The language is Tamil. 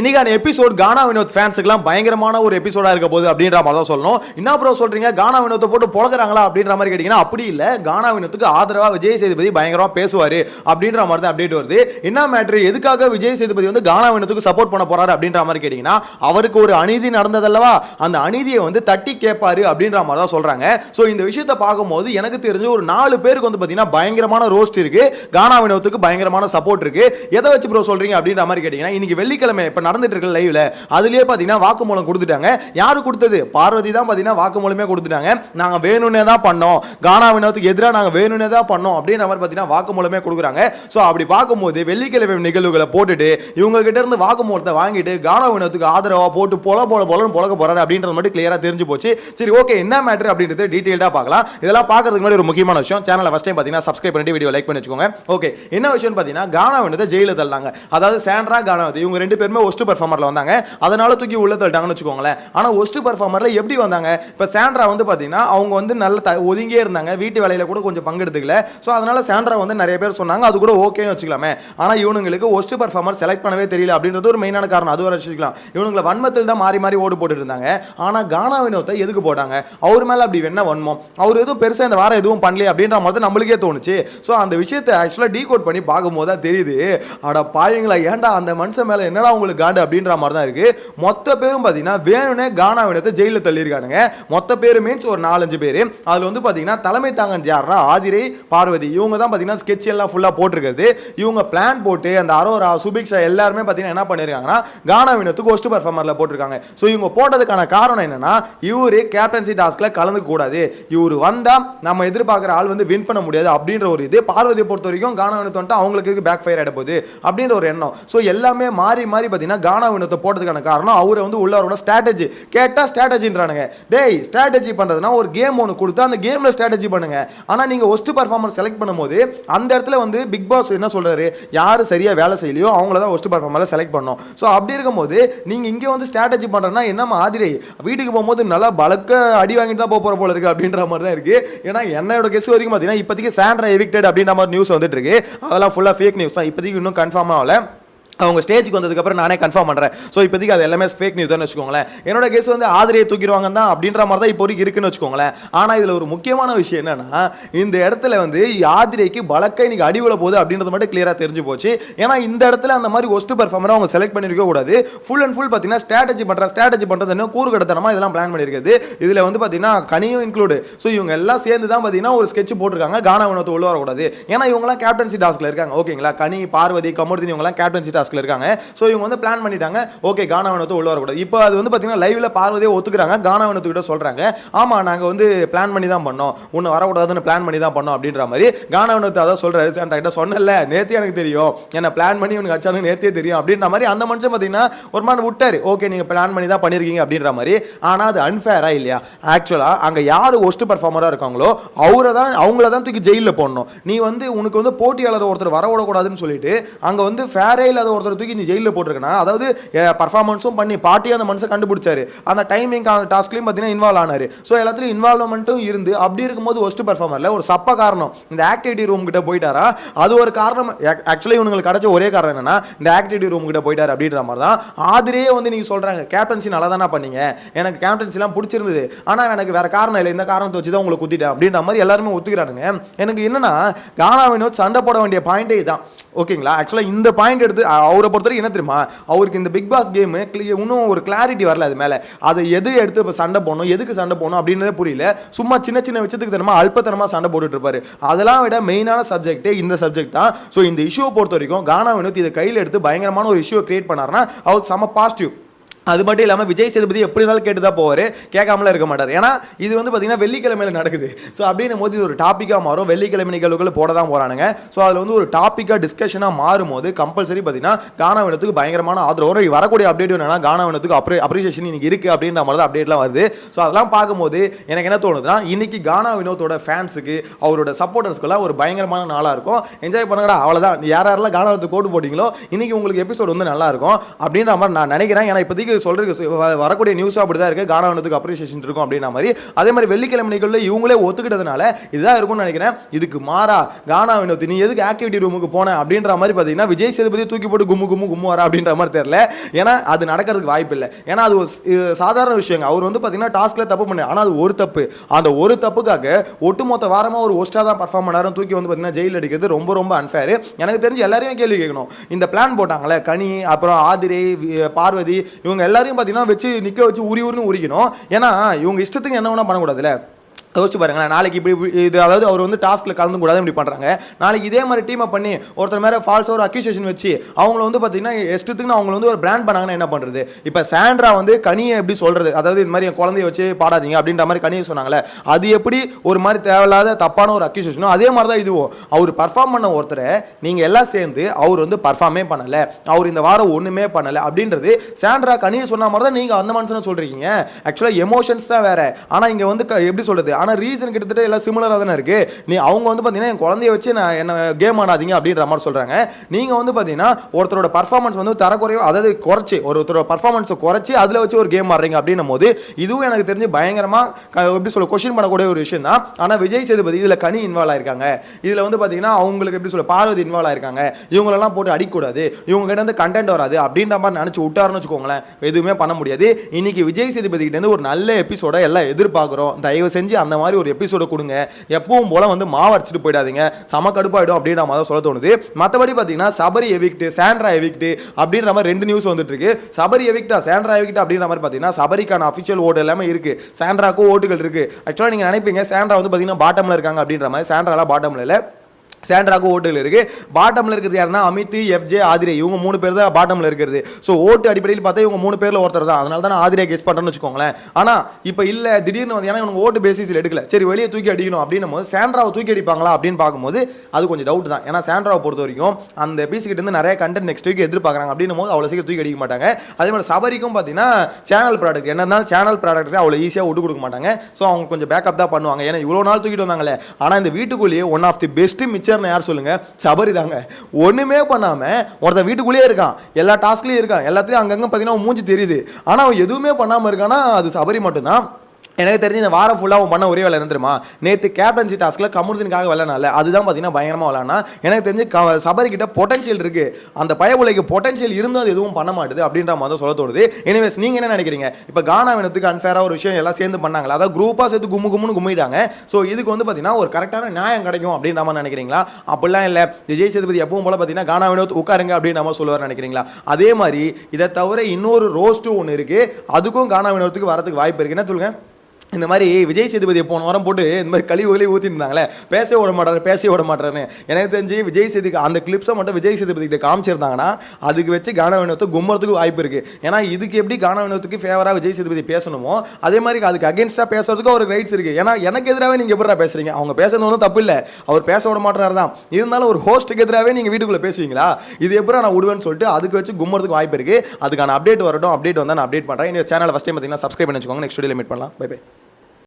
இன்னைக்கான எபிசோட் கானா வினோத் ஃபேன்ஸுக்குலாம் பயங்கரமான ஒரு எபிசோடாக இருக்க போகுது அப்படின்ற மாதிரி தான் சொல்லணும். என்ன ப்ரோ சொல்கிறீங்க கானா வினோத்தை போட்டு பொழக்கிறாங்களா அப்படின்ற மாதிரி கேட்டிங்கன்னா அப்படி இல்லை. கானா வினோத்துக்கு ஆதரவாக விஜய் சேதுபதி பயங்கரமாக பேசுவார் அப்படின்ற மாதிரி தான் அப்டேட் வருது. என்ன மேட்ரு எதுக்காக விஜய் சேதுபதி வந்து கானா வினோத்துக்கு சப்போர்ட் பண்ண போகிறாரு அப்படின்ற மாதிரி கேட்டிங்கன்னா அவருக்கு ஒரு அநீதி நடந்ததல்லவா? அந்த அநீதியை வந்து தட்டி கேட்பாரு அப்படின்ற மாதிரி தான் சொல்கிறாங்க ஸோ இந்த விஷயத்தை பார்க்கும்போது எனக்கு தெரிஞ்சு ஒரு நாலு பேருக்கு வந்து பார்த்தீங்கன்னா பயங்கரமான ரோஸ்ட் இருக்குது கானா வினோத்துக்கு பயங்கரமான சப்போர்ட் இருக்குது எதை வச்சு ப்ரோ சொல்கிறீங்க அப்படின்ற மாதிரி கேட்டீங்கன்னா இன்னைக்கு வெள்ளிக்கிழமை இப்போ நடந்துட்டு இருக்க லைவ்ல அதுலயே பார்த்தீங்கன்னா வாக்குமூலம் கொடுத்துட்டாங்க. யாரு கொடுத்தது? பார்வதி தான் பார்த்தீங்கன்னா வாக்குமூலமே கொடுத்துட்டாங்க. நாங்க வேணும்னே தான் பண்ணோம். கானா வினோத்துக்கு எதிராக நாங்க வேணும்னே தான் பண்ணோம் அப்படின்ற மாதிரி பார்த்தீங்கன்னா வாக்குமூலமே கொடுக்குறாங்க. ஸோ அப்படி பார்க்கும்போது வெள்ளிக்கிழமை நிகழ்வுகளை போட்டுட்டு இவங்க கிட்ட இருந்து வாக்குமூலத்தை வாங்கிட்டு கானா வினோத்துக்கு ஆதரவா போட்டு பொல போல பொலன்னு பொழக்க போறாரு அப்படின்றது மட்டும் கிளியரா தெரிஞ்சு போச்சு. சரி ஓகே என்ன மேட்ரு அப்படின்றது டீட்டெயில்டாக பார்க்கலாம். இதெல்லாம் பார்க்கறதுக்கு முன்னாடி ஒரு முக்கியமான விஷயம். சேனலை ஃபஸ்ட் டைம் பார்த்தீங்கன்னா சப்ஸ்கிரைப் பண்ணிட்டு வீடியோ லைக் பண்ணி வச்சுக்கோங்க. ஓகே என்ன விஷயம் பார்த்தீங்கன்னா கானா வினோத்தை ஜெயில தள்ளாங்க. அதாவது சேண்ட்ரா கானா இவங்க ரெண்டு பேருமே ஒஸ்ட் பர்ஃபார்மர்ல வந்தாங்க. அதனால தூக்கி உள்ள தள்ளிட்டாங்கன்னு வச்சுக்கோங்களேன். ஆனால் ஒஸ்ட் பர்ஃபார்மரில் எப்படி வந்தாங்க? இப்போ சாண்ட்ரா வந்து பார்த்தீங்கன்னா அவங்க வந்து நல்ல த ஒதுங்கியே இருந்தாங்க. வீட்டு வேலையில் கூட கொஞ்சம் பங்கெடுத்துக்கல ஸோ அதனால சாண்ட்ரா வந்து நிறைய பேர் சொன்னாங்க. அது கூட ஓகேன்னு வச்சுக்கலாமே. ஆனால் இவனுங்களுக்கு ஒஸ்ட் பர்ஃபார்மர் செலக்ட் பண்ணவே தெரியல அப்படின்றது ஒரு மெயினான காரணம். அது வரை வச்சுக்கலாம். இவனுங்களை வன்மத்தில் தான் மாறி மாறி ஓடு போட்டுட்டு இருந்தாங்க. ஆனால் கானா வினோத்தை எதுக்கு போட்டாங்க? அவர் மேலே அப்படி என்ன வன்மம்? அவர் எதுவும் பெருசாக இந்த வாரம் எதுவும் பண்ணல அப்படின்ற மாதிரி நம்மளுக்கே தோணுச்சு. ஸோ அந்த விஷயத்தை ஆக்சுவலாக டீ கோட் பண்ணி பார்க்கும்போது தான் தெரியுது. அட பாயுங்களா ஏன்டா அந்த மனுஷன் மேலே என்னடா உங்களுக்கு காண்டு அப்படின்ற மாதிரி தான் இருக்கு. மொத்த பேரும் பார்த்தீங்கன்னா வேணும்னே கானா வினத்தை ஜெயிலில் தள்ளியிருக்கானுங்க. மொத்த பேர் மீன்ஸ் ஒரு நாலஞ்சு பேர். அதில் வந்து பார்த்தீங்கன்னா தலைமை தாங்கன் யாருன்னா ஆதிரை பார்வதி. இவங்க தான் பார்த்தீங்கன்னா ஸ்கெட்ச் எல்லாம் ஃபுல்லாக போட்டிருக்கிறது. இவங்க பிளான் போட்டு அந்த அரோரா சுபிக்ஷா எல்லாருமே பார்த்தீங்கன்னா என்ன பண்ணியிருக்காங்கன்னா கானா வினத்துக்கு ஒஸ்ட் பர்ஃபார்மரில் போட்டிருக்காங்க. ஸோ இவங்க போட்டதுக்கான காரணம் என்னன்னா இவரு கேப்டன்சி டாஸ்கில் கலந்து கூடாது. இவர் வந்தால் நம்ம எதிர்பார்க்குற ஆள் வந்து வின் பண்ண முடியாது அப்படின்ற ஒரு இது. பார்வதியை பொறுத்த வரைக்கும் கானா வினத்தை வந்துட்டு அவங்களுக்கு பேக் ஃபயர் ஆகிட போகுது அப்படின்ற ஒரு எண்ணம். ஸோ எல்லாமே மாறி மாறி பார்த்தீங்கன்னா கானா வினத்தை போட்டதுக்கான காரணம் அவரை வந்து உள்ளவரோட ஸ்ட்ராட்டஜி கேட்டால் ஸ்ட்ராட்டஜின்றானுங்க டேய் ஸ்ட்ராட்டஜி பண்ணுறதுனா ஒரு கேம் ஒன்று கொடுத்து அந்த கேமில் ஸ்ட்ராட்டஜி பண்ணுங்க. ஆனால் நீங்கள் ஒஸ்ட் பர்ஃபார்மர் செலக்ட் பண்ணும்போது அந்த இடத்துல வந்து பிக் பாஸ் என்ன சொல்கிறாரு யார் சரியாக வேலை செய்யலையோ அவங்கள தான் ஒஸ்ட் பர்ஃபார்மரில் செலக்ட் பண்ணோம் ஸோ அப்படி இருக்கும்போது நீங்கள் இங்கே வந்து ஸ்ட்ராட்டஜி பண்ணுறேன்னா என்னம்மா ஆதிரை? வீட்டுக்கு போகும்போது நல்லா பலக்க அடி வாங்கிட்டு தான் போக போகிற போல இருக்கு அப்படின்ற மாதிரி தான் இருக்குது ஏன்னா என்னோட கெஸ் வரைக்கும் பார்த்தீங்கன்னா இப்போதைக்கு சாண்ட்ரா எவிக்டட் அப்படின்ற மாதிரி நியூஸ் வந்துட்டு இருக்கு. அதெல்லாம் ஃபுல்லாக ஃபேக் நியூஸ் தான். இப்போதைக்கு இன்னும் கன்ஃபார்ம் ஆகலை. அவங்க ஸ்டேஜுக்கு வந்ததுக்கப்புறம் நானே கன்ஃபார்ம் பண்ணுறேன் ஸோ இப்போதைக்கு அது எல்லாமே ஃபேக் நியூஸ் தான் வச்சுக்கோங்களேன். என்னோட கேஸ் வந்து ஆதிரியை தூக்கிடுவாங்க தான் அப்படின்ற மாதிரி தான் இப்போ இருக்குன்னு வச்சுக்கோங்களேன். ஆனால் இதில் ஒரு முக்கியமான விஷயம் என்னன்னா இந்த இடத்துல வந்து ஆதிரைக்கு பலக்கை இன்னைக்கு அடிவுல போகுது அப்படின்றது மட்டும் கிளியராக தெரிஞ்சு போச்சு. ஏன்னா இந்த இடத்துல அந்த மாதிரி ஒஸ்ட் பர்ஃபார்மரை அவங்க செலக்ட் பண்ணியிருக்க கூடாது. ஃபுல் அண்ட் ஃபுல் பார்த்தீங்கன்னா ஸ்ட்ராட்டஜி பண்ணுற ஸ்ட்ராட்டஜி பண்ணுறது என்ன கூறு கடத்தனமாக இதெல்லாம் பிளான் பண்ணியிருக்குது இதில் வந்து பார்த்தீங்கன்னா கனியும் இன்க்ளூடு ஸோ இவங்க எல்லாம் சேர்ந்து தான் பார்த்தீங்கன்னா ஒரு ஸ்கெட்ச் போட்டிருக்காங்க. கானா வினோத்தை உள்ள வரக்கூடாது. ஏன்னா இவங்கலாம் கேப்டன்சி டாஸ்கில் இருக்காங்க. ஓகேங்களா? கனி பார்வதி கமர்தினி இவங்கலாம் கேப்டன்சி டாஸ்க்ல இருக்காங்க. ஸோ இவங்க வந்து பிளான் பண்ணிட்டாங்க. ஓகே கானாவனத்தை உள்ள வரக்கூடாது. இப்போ அது வந்து பார்த்தீங்கன்னா லைவ்ல பார்வதியே ஒத்துக்கிறாங்க. கானாவனத்துக்கிட்ட சொல்றாங்க. ஆமா நாங்க வந்து பிளான் பண்ணி தான் பண்ணோம். உன்னை வரக்கூடாதுன்னு பிளான் பண்ணி தான் பண்ணோம் அப்படின்ற மாதிரி கானாவனத்தை அதான் சொல்றாரு. சார் கிட்ட சொன்னல நேத்தே எனக்கு தெரியும். என்ன பிளான் பண்ணி உனக்கு அடிச்சாலும் நேத்தே தெரியும் அப்படின்ற மாதிரி அந்த மனுஷன் பார்த்தீங்கன்னா ஒரு மாதிரி விட்டாரு. ஓகே நீங்க பிளான் பண்ணி தான் பண்ணிருக்கீங்க அப்படின்ற மாதிரி. ஆனா அது அன்ஃபேரா இல்லையா? ஆக்சுவலா அங்க யார் ஒஸ்ட் பர்ஃபார்மரா இருக்காங்களோ அவரை தான் அவங்கள தான் தூக்கி ஜெயிலில் போடணும். நீ வந்து உனக்கு வந்து போட்டியாளர் ஒருத்தர் வர விடக்கூடாதுன்னு சொல்லிட்டு அங்க வந்து ஃபேரே இல்லாத ஒருத்தர் தூக்கி நீ ஜெயிலில் போட்டிருக்கனா? அதாவது பர்ஃபார்மன்ஸும் பண்ணி பாட்டியும் அந்த மனுஷன் கண்டுபிடிச்சாரு. அந்த டைமிங் டாஸ்க்லையும் பார்த்தீங்கன்னா இன்வால்வ் ஆனார். ஸோ எல்லாத்துலையும் இன்வால்வ்மெண்ட்டும் இருந்து அப்படி இருக்கும்போது ஒஸ்ட் பர்ஃபார்மரில் ஒரு சப்ப காரணம். இந்த ஆக்டிவிட்டி ரூம் கிட்ட போயிட்டாரா? அது ஒரு காரணம். ஆக்சுவலி இவங்களுக்கு கிடைச்ச ஒரே காரணம் என்னன்னா இந்த ஆக்டிவிட்டி ரூம் கிட்ட போயிட்டார் அப்படின்ற மாதிரி தான் ஆதிரியே வந்து நீங்கள் சொல்கிறாங்க கேப்டன்சி நல்லா தானே பண்ணீங்க? எனக்கு கேப்டன்சிலாம் பிடிச்சிருந்தது. ஆனால் எனக்கு வேற காரணம் இல்லை. இந்த காரணத்தை வச்சு தான் உங்களை குத்திட்டேன் அப்படின்ற மாதிரி எல்லாருமே ஒத்துக்கிறானுங்க. எனக்கு என்னன்னா கானா வினோத் சண்டை போட வேண்டிய பாயிண்டே தான் ஓகேங்களா? ஆக்சுவலாக இந்த பாயிண்ட் எடுத்து அவரை பொறுத்தவரைக்கும் என்ன தெரியுமா? அவருக்கு இந்த பிக் பாஸ் கேமு இன்னும் ஒரு கிளாரிட்டி வரல அது மேலே. அதை எது எடுத்து இப்போ சண்டை போடணும் எதுக்கு சண்டை போடணும் அப்படின்றதே புரியல. சும்மா சின்ன சின்ன விஷயத்துக்கு தரமா அல்பத்தனமாக சண்டை போட்டுட்டு இருப்பாரு. அதெல்லாம் விட மெயினான சப்ஜெக்டே இந்த சப்ஜெக்ட் தான். ஸோ இந்த இஷ்யூவை பொறுத்த வரைக்கும் கானா வினோத் இதை கையில் எடுத்து பயங்கரமான ஒரு இஷ்யூவை கிரியேட் பண்ணாருன்னா அவருக்கு செம பாசிட்டிவ் அது மட்டும் இல்லாமல் விஜய் சேதுபதி எப்படி இருந்தாலும் கேட்டு தான் போவார். கேட்காமலாம் இருக்க மாட்டார். ஏன்னா இது வந்து பார்த்திங்கன்னா வெள்ளிக்கிழமையில நடக்குது. ஸோ அப்படின்னும் போது இது ஒரு டாப்பிக்காக மாறும். வெள்ளிக்கிழமை நிகழ்வுகள் போட தான் போகிறானுங்க ஸோ அதில் வந்து ஒரு டாப்பிக்காக டிஸ்கஷனாக மாறும்போது கம்பல்சரி பார்த்தீங்கன்னா கானாவினத்துக்கு பயங்கரமான ஆதரவு வரக்கூடிய அப்டேட் என்னன்னா கானாவினத்துக்கு அப்ரே அப்ரிசியேஷன் இன்றைக்கி இருக்குது அப்படின்ற மாதிரி தான் அப்டேட்லாம் வருது. ஸோ அதெல்லாம் பார்க்கும்போது எனக்கு என்ன தோணுதுன்னா இன்றைக்கி கானா வினோத்தோட ஃபேன்ஸுக்கு அவரோட சப்போர்ட்டர்ஸ்க்குலாம் ஒரு பயங்கரமான நாளாக இருக்கும். என்ஜாய் பண்ணுங்கடா அவ்வளோதான் யார் யாரெல்லாம் கானாவத்துக்கு கோட்டு போட்டிங்களோ இன்றைக்கி உங்களுக்கு எபிசோட் வந்து நல்லாயிருக்கும் அப்படின்ற மாதிரி நான் நினைக்கிறேன். ஏன்னா இப்போதைக்கு தெரிஞ்சுக்க சொல்றதுக்கு வ- வரக்கூடிய நியூஸ் அப்படி தான் கானா வந்ததுக்கு அப்ரிசியேஷன் இருக்கும் அப்படின்ற மாதிரி. அதே மாதிரி வெள்ளிக்கிழமை நிகழ்வில் இவங்களே ஒத்துக்கிட்டதுனால இதுதான் இருக்கும்னு நினைக்கிறேன். இதுக்கு மாறா கானா வினோத் நீ எதுக்கு ஆக்டிவிட்டி ரூமுக்கு போன அப்படின்ற மாதிரி பார்த்தீங்கன்னா விஜய் சேதுபதி தூக்கி போட்டு கும்மு கும்மு கும்மு வரா அப்படின்ற மாதிரி தெரியல. ஏன்னா அது நடக்கிறதுக்கு வாய்ப்பு இல்லை. ஏன்னா அது ஒரு சாதாரண விஷயங்க. அவர் வந்து பார்த்தீங்கன்னா டாஸ்க்ல தப்பு பண்ணு ஆனால் அது ஒரு தப்பு. அந்த ஒரு தப்புக்காக ஒட்டுமொத்த வாரமாக ஒரு ஒஸ்ட்டாக தான் பர்ஃபார்ம் பண்ணாரும் தூக்கி வந்து பார்த்தீங்கன்னா ஜெயில் அடிக்கிறது ரொம்ப ரொம்ப அன்ஃபேர் எனக்கு தெரிஞ்சு எல்லாரையும் கேள்வி கேட்கணும். இந்த பிளான் போட்டாங்களே கனி அப்புறம் ஆதிரை பார்வதி இவங்க எல்லாரையும் பார்த்தீங்கன்னா வச்சு நிற்க வச்சு உரி உரின்னு உரிக்கணும் ஏன்னா இவங்க இஷ்டத்துக்கு என்ன வேணால் பண்ணக்கூடாதுல்ல. யோசிச்சு பாருங்களேன். நாளைக்கு இப்படி இது அதாவது அவர் வந்து டாஸ்க்கில் கலந்து கூடாது இப்படி பண்ணுறாங்க நாளைக்கு இதே மாதிரி டீமை பண்ணி ஒருத்தர் மேலே ஃபால்ஸ் ஒரு அக்யூசேஷன் வச்சு அவங்கள வந்து பார்த்தீங்கன்னா எஸ்டத்துக்குன்னு அவங்கள வந்து ஒரு பிராண்ட் பண்ணாங்கன்னா என்ன பண்ணுறது இப்போ சாண்ட்ரா வந்து கனியை எப்படி சொல்கிறது அதாவது இது மாதிரி என் குழந்தைய வச்சு பாடாதீங்க அப்படின்ற மாதிரி கனியை சொன்னாங்களே அது எப்படி ஒரு மாதிரி தேவையில்லாத தப்பான ஒரு அக்யூசேஷனோ அதே மாதிரி தான் இதுவும். அவர் பர்ஃபார்ம் பண்ண ஒருத்தரை நீங்கள் எல்லாம் சேர்ந்து அவர் வந்து பர்ஃபார்மே பண்ணலை. அவர் இந்த வாரம் ஒன்றுமே பண்ணலை அப்படின்றது சாண்ட்ரா கனியை சொன்ன மாதிரி தான் நீங்கள் அந்த மனுஷனை சொல்கிறீங்க ஆக்சுவலாக எமோஷன்ஸ் தான் வேறு. ஆனால் இங்கே வந்து க- எப்படி சொல்கிறது ஆனால் ரீசன் கிட்டத்தட்ட எல்லாம் சிமிலராக தானே இருக்கு. நீ அவங்க வந்து பார்த்தீங்கன்னா என் குழந்தைய வச்சு நான் என்ன கேம் ஆடாதீங்க அப்படின்ற மாதிரி சொல்கிறாங்க நீங்கள் வந்து பார்த்தீங்கன்னா ஒருத்தரோட பர்ஃபார்மன்ஸ் வந்து தரக்குறையோ அதாவது குறைச்சி ஒருத்தரோட பர்ஃபார்மன்ஸை குறைச்சி அதில் வச்சு ஒரு கேம் ஆடுறீங்க அப்படின்னும் போது இதுவும் எனக்கு தெரிஞ்சு பயங்கரமாக எப்படி சொல்ல கொஷின் பண்ணக்கூடிய ஒரு விஷயம் தான். ஆனால் விஜய் சேதுபதி இதில் கனி இன்வால்வ் ஆயிருக்காங்க. இதில் வந்து பார்த்தீங்கன்னா அவங்களுக்கு எப்படி சொல்ல பார்வதி இன்வால்வ் ஆயிருக்காங்க. இவங்களெல்லாம் போட்டு அடிக்கக்கூடாது. இவங்க கிட்ட வந்து கண்டென்ட் வராது அப்படின்ற மாதிரி நினச்சி விட்டாருன்னு வச்சுக்கோங்களேன் எதுவுமே பண்ண முடியாது. இன்னைக்கு விஜய் சேதுபதி கிட்டேருந்து ஒரு நல்ல எபிசோட எல்லாம் எதிர்பார்க்குறோம். தயவு செஞ்சு அந்த அந்த மாதிரி ஒரு எபிசோடு கொடுங்க. எப்பவும் போல வந்து மாவு அடிச்சுட்டு போயிடாதீங்க. செம கடுப்பாயிடும் அப்படின்ற மாதிரி தான் சொல்ல தோணுது. மற்றபடி பார்த்தீங்கன்னா சபரி எவிக்ட்டு சாண்ட்ரா எவிக்ட்டு அப்படின்ற மாதிரி ரெண்டு நியூஸ் வந்துட்டு இருக்கு சபரி எவிக்டா சாண்ட்ரா எவிக்ட் அப்படின்ற மாதிரி பார்த்தீங்கன்னா சபரிக்கான அஃபிஷியல் ஓட்டு எல்லாமே இருக்கு. சாண்ட்ராக்கும் ஓட்டுகள் இருக்கு. ஆக்சுவலாக நீங்கள் நினைப்பீங்க சாண்ட்ரா வந்து பார்த்தீங்கன்னா பாட்டமில் இருக்காங்க அப்படின்ற மாதிரி சாண்ட்ராலாம் பாட்டமில் இல்லை. சாண்ட்ராக்கு ஓட்டுகள் இருக்குது பாட்டமில் இருக்கிறது யாருன்னா அமித் எஃப்ஜே ஆதிரே. இவங்க மூணு பேர் தான் பாட்டமில் இருக்கிறது. ஸோ ஓட்டு அடிப்படையில் பார்த்தா இவங்க மூணு பேரில் ஒருத்தர் தான். அதனால தான் நான் ஆதிரே கெஸ் பண்ணுறேன்னு வச்சுக்கோங்களேன். ஆனால் இப்போ இல்லை திடீர்னு வந்து ஏன்னா இவங்க ஓட்டு பேசிஸில் எடுக்கல. சரி வெளியே தூக்கி அடிக்கணும் அப்படின்னும் போது சாண்ட்ராவை தூக்கி அடிப்பாங்களா அப்படின்னு பார்க்கும்போது அது கொஞ்சம் டவுட் தான். ஏன்னா சாண்ட்ராவை பொறுத்த வரைக்கும் அந்த பீஸ் கிட்ட இருந்து நிறைய கண்டென்ட் நெக்ஸ்ட் வீக் எதிர்பார்க்குறாங்க. அப்படின்னும் போது அவ்வளோ சீக்கிரம் தூக்கி அடிக்க மாட்டாங்க. அதே மாதிரி சபரிக்கும் பார்த்தீங்கன்னா சேனல் ப்ராடக்ட் என்ன இருந்தாலும் சேனல் ப்ராடக்ட் அவ்வளோ ஈஸியாக விட்டு கொடுக்க மாட்டாங்க. ஸோ அவங்க கொஞ்சம் பேக்கப் தான் பண்ணுவாங்க. ஏன்னா இவ்வளோ நாள் தூக்கிட்டு வந்தாங்களே. ஆனால் இந்த வீட்டுக்குள்ளேயே ஒன் ஆஃப் தி பெஸ்ட் மிச்சர்னு யார் சொல்லுங்க? சபரி தாங்க. ஒண்ணுமே பண்ணாம ஒருத்தன் வீட்டுக்குள்ளேயே இருக்கான். எல்லா டாஸ்க்லேயும் இருக்கான். எல்லாத்துலேயும் அங்கங்கே பார்த்தீங்கன்னா அவன் மூஞ்சி தெரியுது. ஆனால் அவன் எதுவுமே பண்ணாமல் இருக்கானா அது சபரி மட்டும்தான். எனக்கு தெரிஞ்சு இந்த வாரம் ஃபுல்லாக அவன் பண்ண ஒரே வேலை இருந்துருமா நேற்று கேப்டன்சி டாஸ்க்கில் கமுருதினுக்காக விளையாடல அதுதான் பார்த்தீங்கன்னா பயங்கரமாக விளையாடினா எனக்கு தெரிஞ்சு க சபரி கிட்ட பொட்டன்ஷியல் இருக்குது அந்த பயபுலைக்கு பொட்டன்ஷியல் இருந்தும் அது எதுவும் பண்ண மாட்டுது அப்படின்ற மாதிரி தான் சொல்ல தோணுது. எனிவேஸ் நீங்கள் என்ன நினைக்கிறீங்க? இப்போ கானா வினத்துக்கு அன்ஃபேராக ஒரு விஷயம் எல்லாம் சேர்ந்து பண்ணாங்களா? அதாவது குரூப்பாக சேர்த்து கும்மு கும்முன்னு கும்மிட்டாங்க. ஸோ இதுக்கு வந்து பார்த்தீங்கன்னா ஒரு கரெக்டான நியாயம் கிடைக்கும் அப்படின்ற மாதிரி நினைக்கிறீங்களா? அப்படிலாம் இல்லை. விஜய் சேதுபதி எப்பவும் போல பார்த்தீங்கன்னா கானா வினோத் உட்காருங்க அப்படின்ற மாதிரி சொல்லுவார் நினைக்கிறீங்களா? அதே மாதிரி இதை தவிர இன்னொரு ரோஸ்ட்டும் ஒன்று இருக்குது அதுக்கும் கானா வினோத்துக்கு வரதுக்கு வாய்ப்பு இருக்குன்னு என்ன இந்த மாதிரி விஜய் சேதுபதியை போன வாரம் போட்டு இந்த மாதிரி கழிவு கழிவு ஊற்றிட்டு இருந்தாங்களே பேசவே விட மாட்டாரு பேசவே விட மாட்டாருன்னு. எனக்கு தெரிஞ்சு விஜய் சேதுக்கு அந்த கிளிப்ஸை மட்டும் விஜய் சேதுபதி கிட்ட காமிச்சிருந்தாங்கன்னா அதுக்கு வச்சு கான வினோத்தை வாய்ப்பு இருக்குது ஏன்னா இதுக்கு எப்படி கான வினோத்துக்கு ஃபேவராக விஜய் சேதுபதி பேசணுமோ அதே மாதிரி அதுக்கு அகேன்ஸ்டாக பேசுறதுக்கு அவருக்கு ரைட்ஸ் இருக்குது ஏன்னா எனக்கு எதிராகவே நீங்கள் எப்படா பேசுறீங்க? அவங்க பேசுறது ஒன்றும் தப்பு இல்லை. அவர் பேச விட மாட்டார் தான். இருந்தாலும் ஒரு ஹோஸ்ட்டுக்கு எதிராகவே நீங்கள் வீட்டுக்குள்ளே பேசுவீங்களா? இது எப்படா நான் விடுவேன்னு சொல்லிட்டு அதுக்கு வச்சு கும்புறதுக்கு வாய்ப்பு இருக்குது அதுக்கான அப்டேட் வரட்டும். அப்டேட் வந்தால் நான் அப்டேட் பண்ணுறேன் இந்த சேனல் ஃபஸ்ட் டைம் பார்த்தீங்கன்னா சப்ஸ்கிரைப் பண்ணி வச்சுக்கோங்க. நெக்ஸ்ட் வீடியோ மீட் பண்ணலாம். Bye bye